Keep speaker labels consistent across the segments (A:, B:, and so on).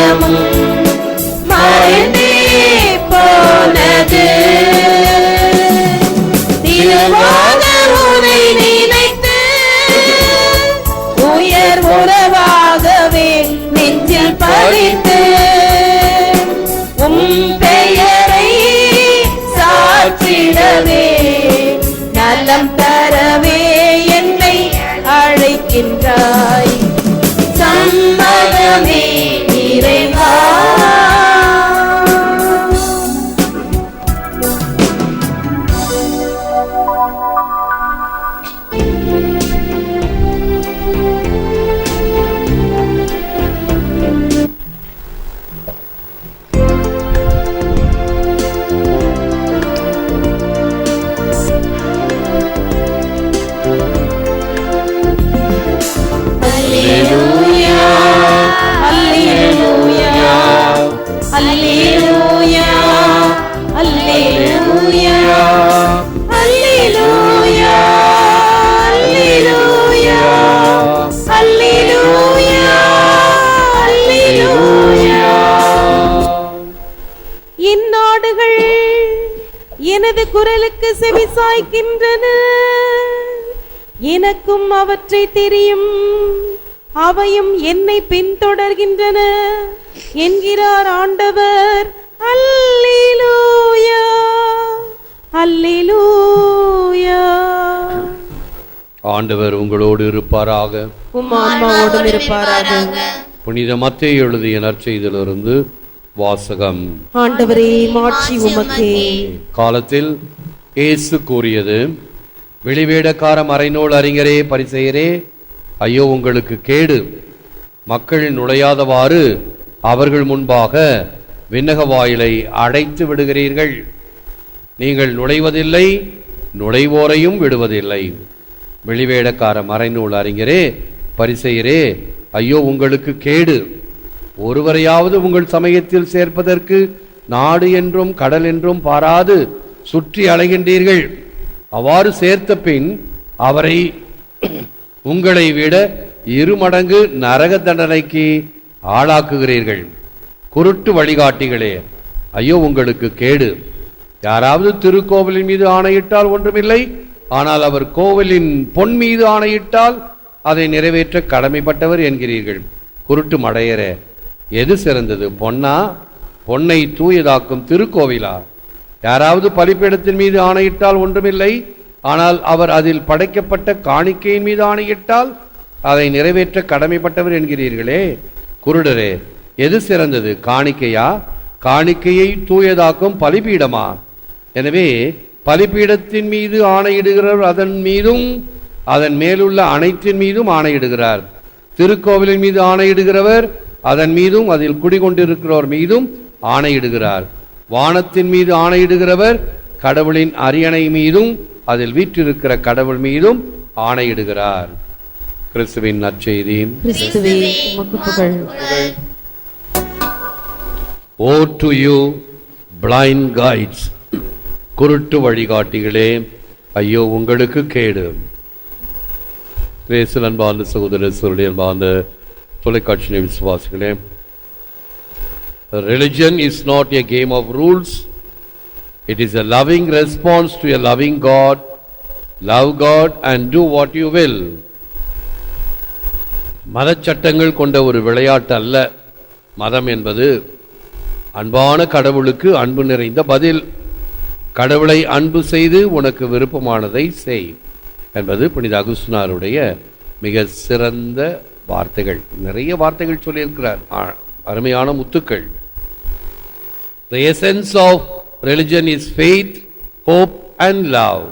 A: காவியமும் மறந்தே போனது. திருவாத உனை நினைத்து உயர் உறவாகவே நெஞ்சில் பதித்து செவி சாய்க்கின்றன எனக்கும் அவற்றை தெரியும். அவையும் என்னை பின்தொடர்கின்றன. என்கிறார் ஆண்டவர் அல்லேலூயா அல்லேலூயா.
B: ஆண்டவர் உங்களோடு இருப்பாராக.
A: உம் ஆன்மாவோடும் இருப்பாராக.
B: புனித மத்தேயு எழுதிய நற்செய்தியிலிருந்து வாசகம்.
A: ஆண்டவரே மாட்சி உமக்கே.
B: காலத்தில் இயேசு கூறியது வெளிவேடக்கார மறைநூல் அறிஞரே பரிசெயரே ஐயோ உங்களுக்கு கேடு. மக்கள் நுழையாதவாறு அவர்கள் முன்பாக விண்ணக வாயிலை அடைத்து விடுகிறீர்கள். நீங்கள் நுழைவதில்லை நுழைவோரையும் விடுவதில்லை. வெளிவேடக்கார மறைநூல் அறிஞரே பரிசெயரே ஐயோ உங்களுக்கு கேடு. ஒருவரையாவது உங்கள் சமயத்தில் சேர்ப்பதற்கு நாடு என்றும் கடல் என்றும் பாராது. சுற்றி அலைகின்றீர்கள். அவ்வாறு சேர்த்த பின் அவரை உங்களை விட இருமடங்கு நரக தண்டனைக்கு ஆளாக்குகிறீர்கள். குருட்டு வழிகாட்டிகளே ஐயோ உங்களுக்கு கேடு. யாராவது திருக்கோவிலின் மீது ஆணையிட்டால் ஒன்றுமில்லை. ஆனால் அவர் கோவிலின் பொன் மீது ஆணையிட்டால் அதை நிறைவேற்ற கடமைப்பட்டவர் என்கிறீர்கள். குருட்டு மடையரே எது சிறந்தது பொன்னா? பொன்னை தூயதாக்கும் திருக்கோவிலா? யாராவது பலிப்பீடத்தின் மீது ஆணையிட்டால் ஒன்றுமில்லை. ஆனால் அவர் அதில் படைக்கப்பட்ட காணிக்கையின் மீது ஆணையிட்டால் அதை நிறைவேற்ற கடமைப்பட்டவர் என்கிறீர்களே. குருடரே எது சிறந்தது? காணிக்கையா? காணிக்கையை தூயதாக்கும் பலிபீடமா? எனவே பலிபீடத்தின் மீது ஆணையிடுகிறவர் அதன் மீதும் அதன் மேலுள்ள அனைத்தின் மீதும் ஆணையிடுகிறார். திருக்கோவிலின் மீது ஆணையிடுகிறவர் அதன் மீதும் அதில் குடிகொண்டிருக்கிறோர் மீதும் ஆணையிடுகிறார். வானத்தின் மீது ஆணையிடுகிறவர் கடவுளின் அரியணை மீதும் அதில் வீற்றிருக்கிற கடவுள் மீதும் ஆணையிடுகிறார். கிறிஸ்துவின் நற்செய்தி. Woe to you blind guides குருட்டு வழிகாட்டிகளே ஐயோ உங்களுக்கு கேடு. கிரேசல் அன்பார்ந்த சகோதர சகோதரி அன்பார்ந்த தொலைக்காட்சி விசுவாசிகளே Religion is not a game of rules. It is a loving response to a loving God. Love God and do what you will. மதச்சட்டங்கள் கொண்ட ஒரு விளையாட்டு அல்ல. மதம் என்பது அன்பான கடவுளுக்கு அன்பு நிறைந்த பதில். கடவுளை அன்பு செய்து உனக்கு விருப்பமானதை செய் என்பது புனித அகுஸ்னாருடைய மிக சிறந்த வார்த்தைகள். நிறைய வார்த்தைகள் சொல்லியிருக்கிறார். ஆ, அருமையான முத்துக்கள். The essence of religion is faith hope and love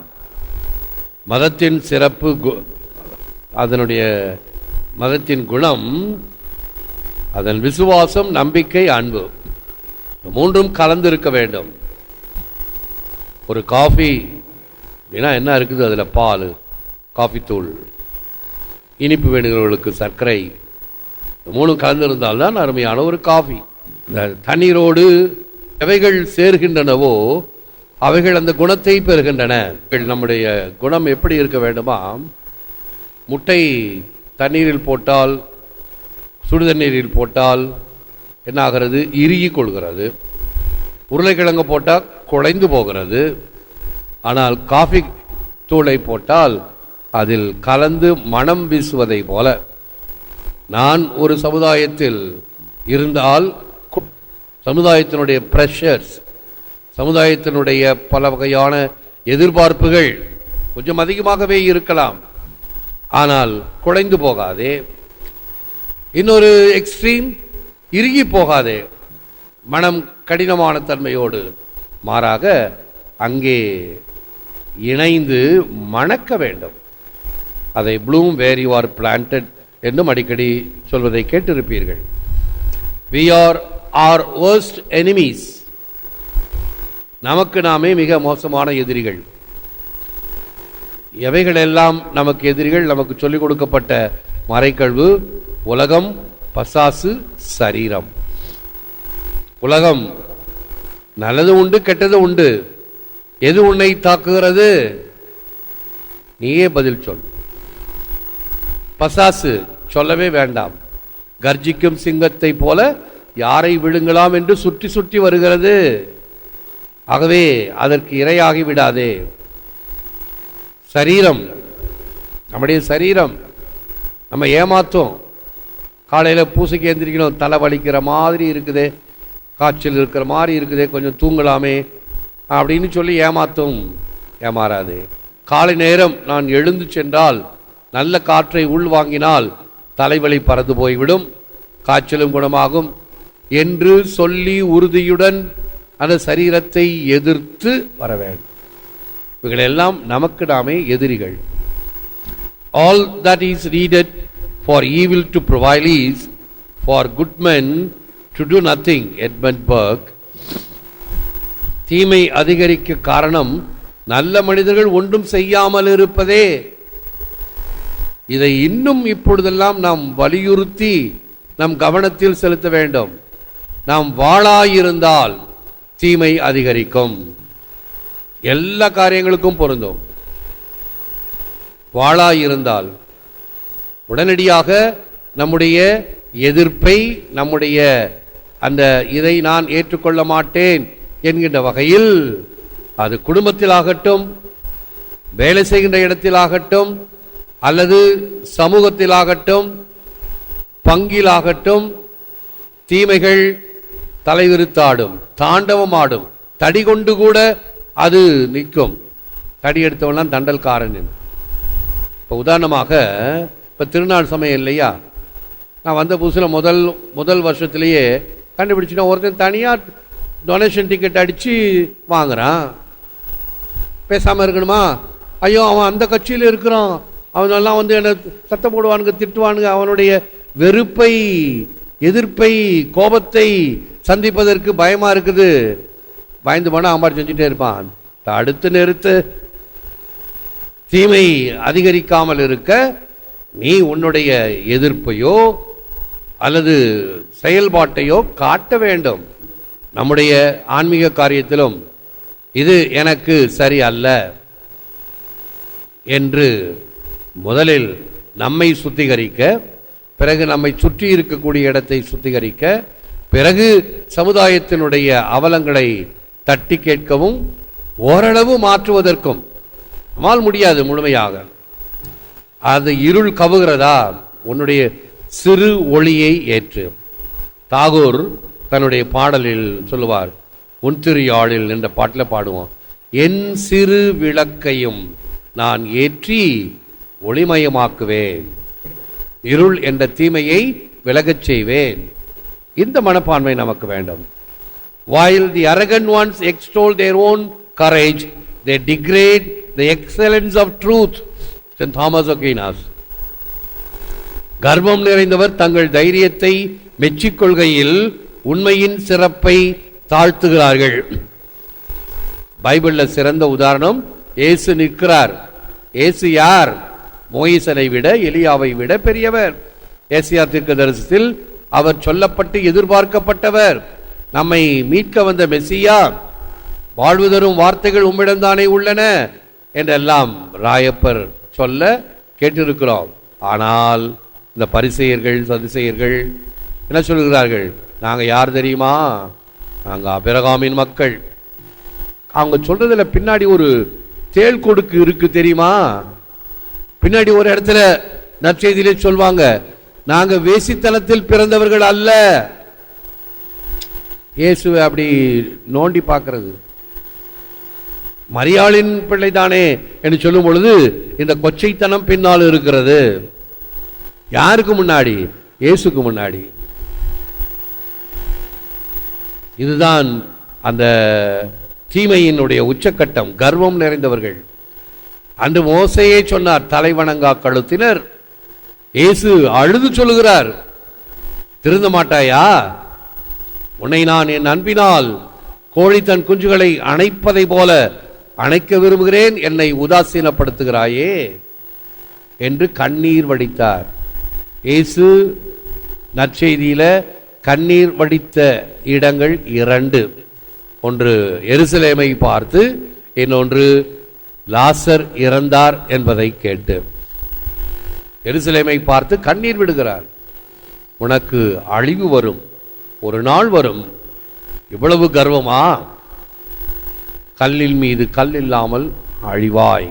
B: மதத்தின் சிறப்பு கு- அதனுடைய மதத்தின் குணம் அதன் விசுவாசம் நம்பிக்கை அன்பு. மூன்றும் கலந்து இருக்க வேண்டும். ஒரு காஃபி அப்படின்னா என்ன இருக்குது? அதில் பால் காஃபி தூள் இனிப்பு வேணுகிறவர்களுக்கு சர்க்கரை மூணு மூணும் கலந்திருந்தால்தான் அருமையான ஒரு காஃபி. இந்த தண்ணீரோடு எவைகள் சேர்கின்றனவோ அவைகள் அந்த குணத்தை பெறுகின்றன. நம்முடைய குணம் எப்படி இருக்க வேண்டுமா? முட்டை தண்ணீரில் போட்டால் சுடுதண்ணீரில் போட்டால் என்ன ஆகிறது? இறுகி கொள்கிறது. உருளைக்கிழங்கு போட்டால் குழைந்து போகிறது. ஆனால் காஃபி தூளை போட்டால் அதில் கலந்து மனம் வீசுவதை போல நான் ஒரு சமுதாயத்தில் இருந்தால் சமுதாயத்தினுடைய ப்ரெஷர்ஸ் சமுதாயத்தினுடைய பல வகையான எதிர்பார்ப்புகள் கொஞ்சம் அதிகமாகவே இருக்கலாம். ஆனால் குழைந்து போகாதே. இன்னொரு எக்ஸ்ட்ரீம் இறுகி போகாதே. மனம் கடினமான தன்மையோடு மாறாக அங்கே இணைந்து மணக்க வேண்டும். அதை bloom where you are planted என்றும் அடிக்கடி சொல்வதை கேட்டிருப்பீர்கள். We are our worst enemies நமக்கு நாமே மிக மோசமான எதிரிகள். எவைகளெல்லாம் நமக்கு எதிரிகள்? நமக்கு சொல்லிக் கொடுக்கப்பட்ட மறைக்கல்வு உலகம் பசாசு சரீரம். உலகம் நல்லது உண்டு கெட்டது உண்டு. எது உன்னை தாக்குகிறது? நீயே பதில் சொல். பசாசு சொல்லவே வேண்டாம். கர்ஜிக்கும் சிங்கத்தை போல யாரை விழுங்கலாம் என்று சுற்றி சுற்றி வருகிறது. ஆகவே அதற்கு இரையாகி விடாதே. சரீரம் நம்முடைய சரீரம் நம்ம ஏமாத்தோம். காலையில் பூசைக்கு எந்திரிக்கணும் தலை வலிக்கிற மாதிரி இருக்குது. காய்ச்சல் இருக்கிற மாதிரி இருக்குது கொஞ்சம் தூங்கலாமே அப்படின்னு சொல்லி ஏமாத்தும். ஏமாறாது. காலை நேரம் நான் எழுந்து சென்றால் நல்ல காற்றை உள்வாங்கினால் தலைவலி பறந்து போய்விடும் காய்ச்சலும் குணமாகும். என்று சொல்லி உறுதியுடன் அந்த சரீரத்தை எதிர்த்து வர வேண்டும். இவைகளெல்லாம் நமக்கு நாமே எதிரிகள். All that is needed for evil to prevail is for good men to do nothing Edmund Burke தீமை அதிகரிக்க காரணம் நல்ல மனிதர்கள் ஒன்றும் செய்யாமல் இருப்பதே. இதை இன்னும் இப்பொழுதெல்லாம் நாம் வலியுறுத்தி நம் கவனத்தில் செலுத்த வேண்டும். நாம் வாழாயிருந்தால் தீமை அதிகரிக்கும். எல்லா காரியங்களுக்கும் பொருந்தும். வாழாயிருந்தால் உடனடியாக நம்முடைய எதிர்ப்பை நம்முடைய அந்த இதை நான் ஏற்றுக்கொள்ள மாட்டேன் என்கின்ற வகையில் அது குடும்பத்தில் ஆகட்டும் வேலை செய்கின்ற இடத்தில் ஆகட்டும் அல்லது சமூகத்திலாகட்டும் பங்கிலாகட்டும் தீமைகள் தலைவிரித்தாடும் தாண்டவமாடும் தடி கொண்டு கூட அது நிற்கும். தடி எடுத்தவன்லாம் தண்டல்காரன். இப்போ உதாரணமாக இப்போ திருநாள் சமயம் இல்லையா? நான் வந்த புதுசில் முதல் முதல் வருஷத்துலேயே கண்டுபிடிச்சிட்டேன். ஒருத்தன் தனியாக டொனேஷன் டிக்கெட் அடித்து வாங்குகிறான் பேசாமல் இருக்கணுமா? ஐயோ அவன் அந்த கட்சியில் இருக்கிறான். அவனெல்லாம் வந்து என்னை சத்தம் போடுவானுங்க திட்டுவானுங்க. அவனுடைய வெறுப்பை எதிர்ப்பை கோபத்தை சந்திப்பதற்கு பயமாக இருக்குது. பயந்து போனால் ஆம்பாடு செஞ்சுட்டே இருப்பான். தடுத்து நிறுத்து. தீமை அதிகரிக்காமல் இருக்க நீ உன்னுடைய எதிர்ப்பையோ அல்லது செயல்பாட்டையோ காட்ட வேண்டும். நம்முடைய ஆன்மீக காரியத்திலும் இது எனக்கு சரி அல்ல என்று முதலில் நம்மை சுத்திகரிக்க பிறகு நம்மை சுற்றி இருக்கக்கூடிய இடத்தை சுத்திகரிக்க பிறகு சமுதாயத்தினுடைய அவலங்களை தட்டி கேட்கவும் ஓரளவு மாற்றுவதற்கும் நம்மால் முடியாது முழுமையாக. அது இருள் கவுகிறதா? உன்னுடைய சிறு ஒளியை ஏற்று. தாகூர் தன்னுடைய பாடலில் சொல்லுவார் உன்திரியாழில் என்ற பாட்டில் பாடுவோம் என் சிறு விளக்கையும் நான் ஏற்றி ஒளிமயமாக்குவேன். இருள் என்ற தீமையை விலகச் செய்வேன். இந்த மனப்பான்மை நமக்கு வேண்டும். While the arrogant ones extol their own courage they degrade the excellence of truth. St. Thomas Aquinas. கர்வம் நிறைந்தவர் தங்கள் தைரியத்தை மெச்சிக்கொள்கையில் உண்மையின் சிறப்பை தாழ்த்துகிறார்கள். பைபிளில் சிறந்த உதாரணம் ஏசு நிற்கிறார். ஏசு யார்? மோயிசனை விட எலியாவை விட பெரியவர். ஏசியா தீர்க்கதரிசனத்தில் அவர் சொல்லப்பட்டு எதிர்பார்க்கப்பட்டவர். நம்மை மீட்க வந்த மெஸ்ஸியா வாழ்வு தரும் வார்த்தைகள் உம்மிடம்தானே உள்ளன என்றெல்லாம் ராயப்பர் சொல்ல கேட்டிருக்கிறோம். ஆனால் இந்த பரிசெயர்கள் சதிசெயர்கள் என்ன சொல்கிறார்கள்? நாங்கள் யார் தெரியுமா? நாங்கள் அபிரகாமின் மக்கள். அவங்க சொல்றதுல பின்னாடி ஒரு தேள் கொடுக்கு இருக்கு தெரியுமா? பின்னாடி ஒரு இடத்துல நற்செய்தியிலே சொல்வாங்க நாங்க வேசித்தனத்தில் பிறந்தவர்கள் அல்ல. இயேசுவை அப்படி நோண்டி பார்க்கறது. மரியாளின் பிள்ளைதானே என்று சொல்லும் பொழுது இந்த கொச்சைத்தனம் பின்னால் இருக்கிறது. யாருக்கு முன்னாடி? இயேசுக்கு முன்னாடி. இதுதான் அந்த தீமையினுடைய உச்சக்கட்டம் கர்வம் நிறைந்தவர்கள். அன்று மோசையே சொன்னார் தலைவணங்கா கழுத்தினர். இயேசு அழுது சொல்லுகிறார் திருந்த மாட்டாயா? உன்னை நான் என் அன்பினால் கோழி தன் குஞ்சுகளை அணைப்பதை போல அணைக்க விரும்புகிறேன் என்னை உதாசீனப்படுத்துகிறாயே? என்று கண்ணீர் வடித்தார். இயேசு நற்செய்தியில கண்ணீர் வடித்த இடங்கள் இரண்டு. ஒன்று எருசலேமை பார்த்து இன்னொன்று லாசர் இறந்தார் என்பதை கேட்டு எருசலேமை பார்த்து கண்ணீர் விடுகிறார். உனக்கு அழிவு வரும். ஒரு நாள் வரும். இவ்வளவு கர்வமா? கல்லில் மீது கல் இல்லாமல் அழிவாய்.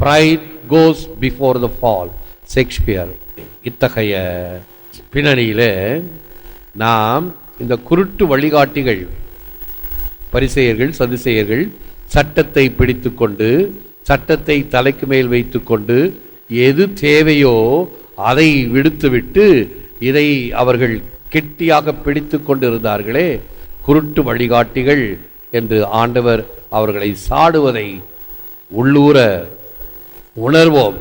B: Pride goes before the fall Shakespeare இத்தகைய பின்னணியிலே நாம் இந்த குருட்டு வழிகாட்டிகள் பரிசெயர்கள் சதுசெயர்கள் சட்டத்தை பிடித்துக்கொண்டு சட்டத்தை தலைக்கு மேல் வைத்துக்கொண்டு எது தேவையோ அதை விடுத்துவிட்டு இதை அவர்கள் கெட்டியாக பிடித்து கொண்டிருந்தார்களே குருட்டு வழிகாட்டிகள் என்று ஆண்டவர் அவர்களை சாடுவதை உள்ளூர உணர்வோம்.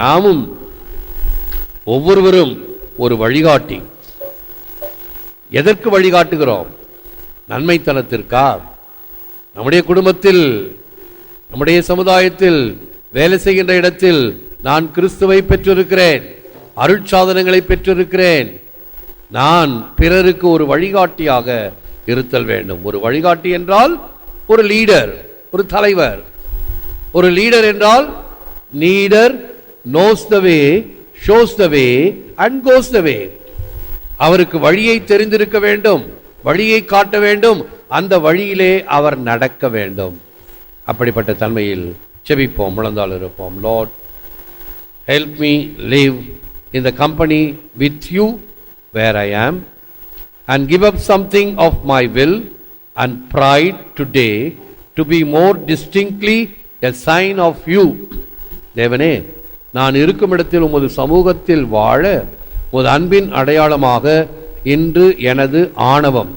B: நாமும் ஒவ்வொருவரும் ஒரு வழிகாட்டி. எதற்கு வழிகாட்டுகிறோம்? நன்மைத்தனத்திற்கா? நம்முடைய குடும்பத்தில் நம்முடைய சமுதாயத்தில் வேலை செய்கின்ற இடத்தில் நான் கிறிஸ்துவை பெற்றிருக்கிறேன் அருட்சாதனங்களை பெற்றிருக்கிறேன். நான் பிறருக்கு ஒரு வழிகாட்டியாக இருத்தல் வேண்டும். ஒரு வழிகாட்டி என்றால் ஒரு லீடர் ஒரு தலைவர். ஒரு லீடர் என்றால் leader knows the way shows the way and goes the way அவருக்கு வழியை தெரிந்திருக்க வேண்டும் வழியை காட்ட வேண்டும் அந்த வழியிலே அவர் நடக்க வேண்டும் அப்படிப்பட்ட தன்மையில் செபிப்போம் முழந்தால் இருப்போம் லார்ட் ஹெல்ப் மீ லீவ் இந்த company with you where I am and give up something of my will and pride today to be more distinctly a sign of you தேவனே நான் இருக்கும் இடத்தில் உமது சமூகத்தில் வாழ உமது அன்பின் அடையாளமாக இன்று எனது ஆணவம்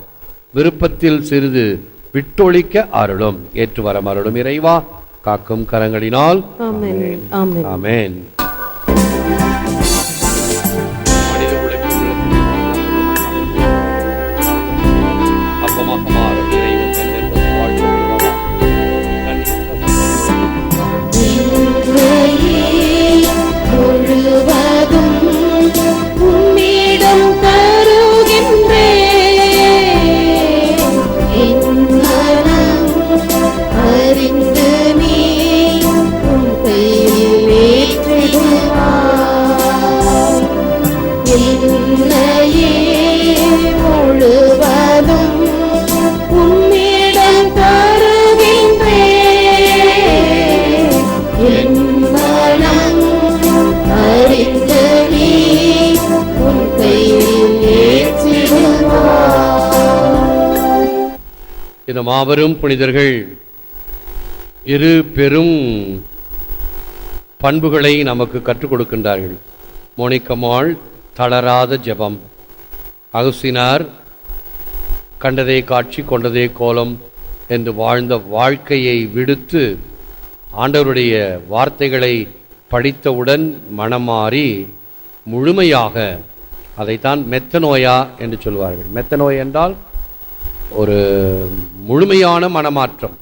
B: விருப்பத்தில் சிறிது விட்டொழிக்க அருளும். ஏற்று வரம் அருளும் இறைவா. காக்கும் கரங்களினால்.
A: ஆமென்.
B: இந்த மாபெரும் புனிதர்கள். இரு பெரும் பண்புகளை நமக்கு கற்றுக் கொடுக்கின்றார்கள். மோனிக்கமாள் தளராத ஜெபம். அகுசினார் கண்டதே காட்சி கொண்டதே கோலம் என்று வாழ்ந்த வாழ்க்கையை விடுத்து ஆண்டவருடைய வார்த்தைகளை படித்தவுடன் மனமாறி முழுமையாக அதைத்தான் மெத்தனோயா என்று சொல்வார்கள். மெத்தனோய் என்றால் ஒரு முழுமையான மனமாற்றம்.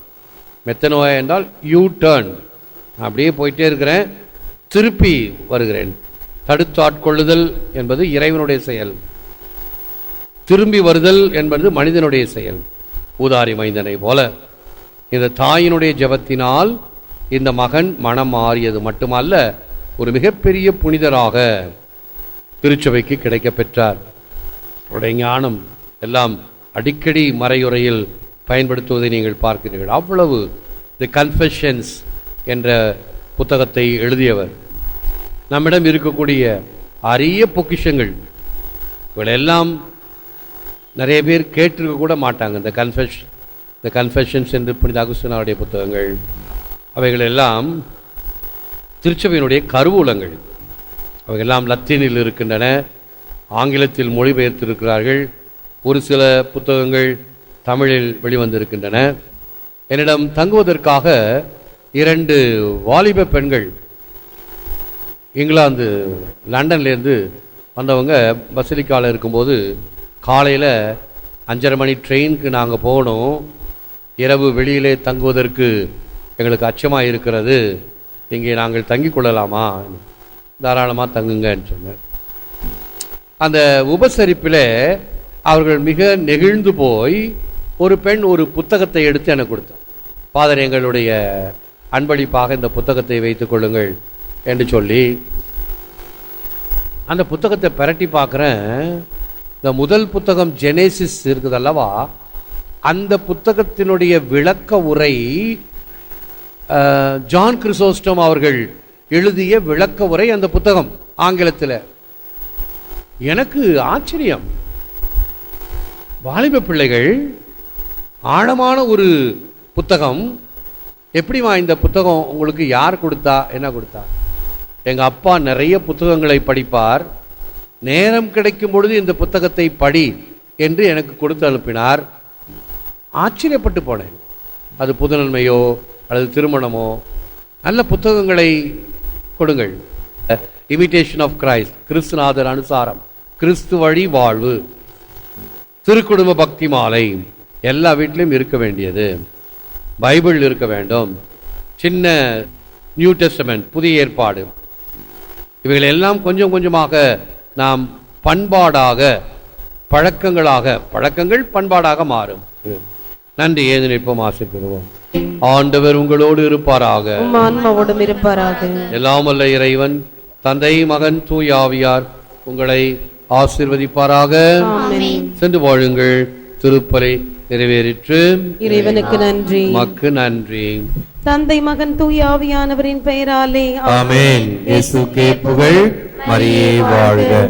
B: மெத்தனோயா என்றால் யூ டர்ன் அப்படியே போயிட்டே இருக்கிறேன். திருப்பி வருகிறேன். தடுத்தாட்கொள்ளுதல் என்பது இறைவனுடைய செயல். திரும்பி வருதல் என்பது மனிதனுடைய செயல். ஊதாரி மைந்தனை போல. இந்த தாயினுடைய ஜெபத்தினால் இந்த மகன் மனம் மாறியது மட்டுமல்ல ஒரு மிகப்பெரிய புனிதராக திருச்சபைக்கு கிடைக்கப் பெற்றார் அவருடைய ஞானம் எல்லாம் அடிக்கடி மறையுறையில் பயன்படுத்துவதை நீங்கள் பார்க்கிறீர்கள். அவ்வளவு தி கன்ஃபெஷன்ஸ் என்ற புத்தகத்தை எழுதியவர். நம்மிடம் இருக்கக்கூடிய அரிய பொக்கிஷங்கள் இவளெல்லாம் நிறைய பேர் கேட்டிருக்க கூட மாட்டாங்க. இந்த கன்ஃபெஷ் இந்த கன்ஃபெஷன்ஸ் என்று புனித அகுஸ்தனாவுடைய புத்தகங்கள் அவைகளெல்லாம் திருச்சபையினுடைய கருவூலங்கள். அவையெல்லாம் லத்தீனில் இருக்கின்றன ஆங்கிலத்தில் மொழிபெயர்த்திருக்கிறார்கள். ஒரு சில புத்தகங்கள் தமிழில் வெளிவந்திருக்கின்றன. என்னிடம் தங்குவதற்காக இரண்டு வாலிப பெண்கள் இங்கிலாந்து லண்டன்லேருந்து வந்தவங்க பசிலிக்காவில் இருக்கும்போது காலையில் அஞ்சரை மணி ட்ரெயினுக்கு நாங்கள் போகணும். இரவு வெளியிலே தங்குவதற்கு எங்களுக்கு அச்சமாக இருக்கிறது. இங்கே நாங்கள் தங்கி கொள்ளலாமா? தாராளமாக தங்குங்கன்னு சொன்னேன். அந்த உபசரிப்பில் அவர்கள் மிக நெகிழ்ந்து போய் ஒரு பெண் ஒரு புத்தகத்தை எடுத்து எனக்கு கொடுத்தார் ஃபாதர் எங்களுடைய அன்பளிப்பாக இந்த புத்தகத்தை வைத்துக் கொள்ளுங்கள் என்று சொல்லி அந்த புத்தகத்தை பிரட்டி பார்க்குறேன். இந்த முதல் புத்தகம் ஜெனேசிஸ் இருக்குது அல்லவா அந்த புத்தகத்தினுடைய விளக்க உரை ஜான் கிறிசோஸ்டம் அவர்கள் எழுதிய விளக்க உரை அந்த புத்தகம் ஆங்கிலத்தில். எனக்கு ஆச்சரியம். வாலிப பிள்ளைகள் ஆழமான ஒரு புத்தகம். எப்படிமா இந்த புத்தகம் உங்களுக்கு யார் கொடுத்தா? என்ன கொடுத்தா? எங்கள் அப்பா நிறைய புத்தகங்களை படிப்பார். நேரம் கிடைக்கும் பொழுது இந்த புத்தகத்தை படி என்று எனக்கு கொடுத்து அனுப்பினார். ஆச்சரியப்பட்டு போனேன். அது புதுநன்மையோ அல்லது திருமணமோ? நல்ல புத்தகங்களை கொடுங்கள். இமிட்டேஷன் ஆஃப் கிரைஸ்ட் கிறிஸ்துநாதர் அனுசாரம் கிறிஸ்து வழி வாழ்வு. திருக்குடும்ப பக்தி மாலை. எல்லா வீட்லையும் இருக்க வேண்டியது. பைபிள் இருக்க வேண்டும். சின்ன நியூ டெஸ்டமெண்ட் புதிய ஏற்பாடு. இவைகள் எல்லாம் கொஞ்சம் கொஞ்சமாக நாம் பண்பாடாக பழக்கங்களாக பழக்கங்கள் பண்பாடாக மாறும். நன்றி ஏது நிற்போம் ஆசை பெறுவோம். ஆண்டவர் உங்களோடு இருப்பாராக.
A: ஆன்மாவோடும் இருப்பாராக.
B: எல்லாம் வல்ல இறைவன் தந்தை மகன் தூயாவியார் உங்களை ஆசீர்வதிப்பாராக.
A: ஆமென்.
B: சென்று வாழுங்கள். திருப்பலை நிறைவேறிற்று.
A: இறைவனுக்கு நன்றி.
B: மக்கு நன்றி.
A: தந்தை மகன் தூய ஆவியானவரின் பெயராலே.
C: ஆமென். இயேசுக்கே புகழ். மரியே வாழ்க.